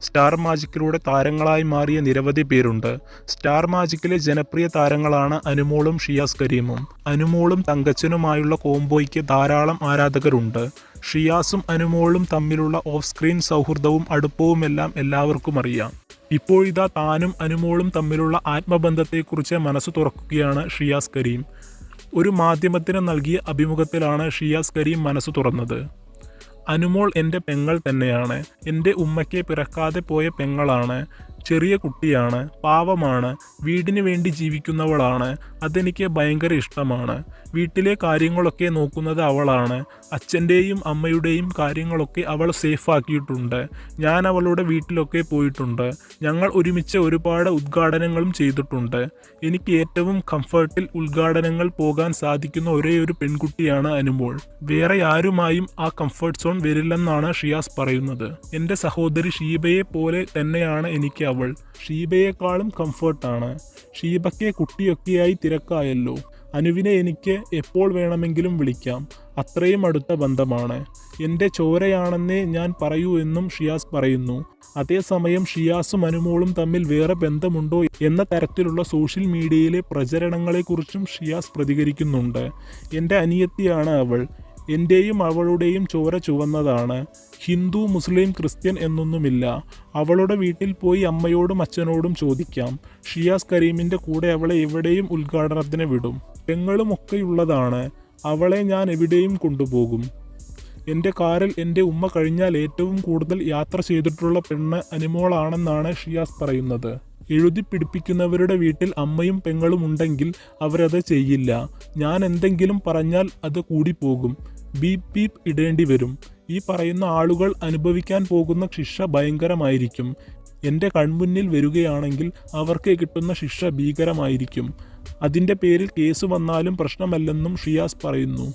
Star മാജിക്കിലൂടെ താരങ്ങളായി മാറിയ നിരവധി പേരുണ്ട്. സ്റ്റാർ മാജിക്കിലെ ജനപ്രിയ താരങ്ങളാണ് അനുമോളും ഷിയാസ് കരീമും. അനുമോളും തങ്കച്ചനുമായുള്ള കോംബോയ്ക്ക് ധാരാളം ആരാധകരുണ്ട്. ഷിയാസും അനുമോളും തമ്മിലുള്ള ഓഫ് സ്ക്രീൻ സൗഹൃദവും അടുപ്പവുമെല്ലാം എല്ലാവർക്കും അറിയാം. ഇപ്പോഴിതാ താനും അനുമോളും തമ്മിലുള്ള ആത്മബന്ധത്തെക്കുറിച്ച് മനസ്സ് തുറക്കുകയാണ് ഷിയാസ് കരീം. ഒരു മാധ്യമത്തിന് നൽകിയ അഭിമുഖത്തിലാണ് ഷിയാസ് കരീം മനസ്സ് തുറന്നത്. അനുമോൾ എന്റെ പെങ്ങൾ തന്നെയാണ്. എന്റെ ഉമ്മയ്ക്ക് പിറക്കാതെ പോയ പെങ്ങളാണ്. ചെറിയ കുട്ടിയാണ്. പാവമാണ്. വീടിന് വേണ്ടി ജീവിക്കുന്നവളാണ്. അതെനിക്ക് ഭയങ്കര ഇഷ്ടമാണ്. വീട്ടിലെ കാര്യങ്ങളൊക്കെ നോക്കുന്നത് അവളാണ്. അച്ഛന്റെയും അമ്മയുടെയും കാര്യങ്ങളൊക്കെ അവൾ സേഫാക്കിയിട്ടുണ്ട് ഞാൻ അവളുടെ വീട്ടിലൊക്കെ പോയിട്ടുണ്ട്. ഞങ്ങൾ ഒരുമിച്ച് ഒരുപാട് ഉദ്ഘാടനങ്ങളും ചെയ്തിട്ടുണ്ട്. എനിക്ക് ഏറ്റവും കംഫർട്ടിൽ ഉദ്ഘാടനങ്ങൾ പോകാൻ സാധിക്കുന്ന ഒരേ ഒരു പെൺകുട്ടിയാണ് അനുമോൾ. വേറെ ആരുമായും ആ കംഫർട്ട് സോൺ വരില്ലെന്നാണ് ഷിയാസ് പറയുന്നത്. എന്റെ സഹോദരി ഷീബയെ പോലെ തന്നെയാണ് എനിക്ക് അവൾ. ഷീബയെക്കാളും കംഫർട്ടാണ് ഷീബയ്ക്ക് കുട്ടിയൊക്കെയായി തിരക്കായല്ലോ. അനുവിനെ എനിക്ക് എപ്പോൾ വേണമെങ്കിലും വിളിക്കാം. അത്രയും അടുത്ത ബന്ധമാണ്. എന്റെ ചോരയാണെന്നേ ഞാൻ പറയൂ എന്നും ഷിയാസ് പറയുന്നു. അതേസമയം ഷിയാസും അനുമോളും തമ്മിൽ വേറെ ബന്ധമുണ്ടോ എന്ന തരത്തിലുള്ള സോഷ്യൽ മീഡിയയിലെ പ്രചരണങ്ങളെക്കുറിച്ചും ഷിയാസ് പ്രതികരിക്കുന്നുണ്ട്. എന്റെ അനിയത്തിയാണ് അവൾ. എന്റെയും അവളുടെയും ചോര ചുവന്നതാണ്. ഹിന്ദു മുസ്ലിം ക്രിസ്ത്യൻ എന്നൊന്നുമില്ല. അവളുടെ വീട്ടിൽ പോയി അമ്മയോടും അച്ഛനോടും ചോദിക്കാം. ഷിയാസ് കരീമിന്റെ കൂടെ അവളെ എവിടെയും ഉദ്ഘാടനത്തിന് വിടും. പെങ്ങളുമൊക്കെയുള്ളതാണ് അവളെ ഞാൻ എവിടെയും കൊണ്ടുപോകും. എന്റെ കാറിൽ എന്റെ ഉമ്മ കഴിഞ്ഞാൽ ഏറ്റവും കൂടുതൽ യാത്ര ചെയ്തിട്ടുള്ള പെണ്ണ് അനുമോളാണെന്നാണ് ഷിയാസ് പറയുന്നത്. എഴുതി പിടിപ്പിക്കുന്നവരുടെ വീട്ടിൽ അമ്മയും പെങ്ങളും ഉണ്ടെങ്കിൽ അവരത് ചെയ്യില്ല. ഞാൻ എന്തെങ്കിലും പറഞ്ഞാൽ അത് കൂടിപ്പോകും. ബീപ് ബീപ് ഇടേണ്ടി വരും. ഈ പറയുന്ന ആളുകൾ അനുഭവിക്കാൻ പോകുന്ന ശിക്ഷ ഭയങ്കരമായിരിക്കും. എന്റെ കൺമുന്നിൽ വരികയാണെങ്കിൽ അവർക്ക് കിട്ടുന്ന ശിക്ഷ ഭീകരമായിരിക്കും. അതിന്റെ പേരിൽ കേസ് വന്നാലും പ്രശ്നമല്ലെന്നും ഷിയാസ് പറയുന്നു.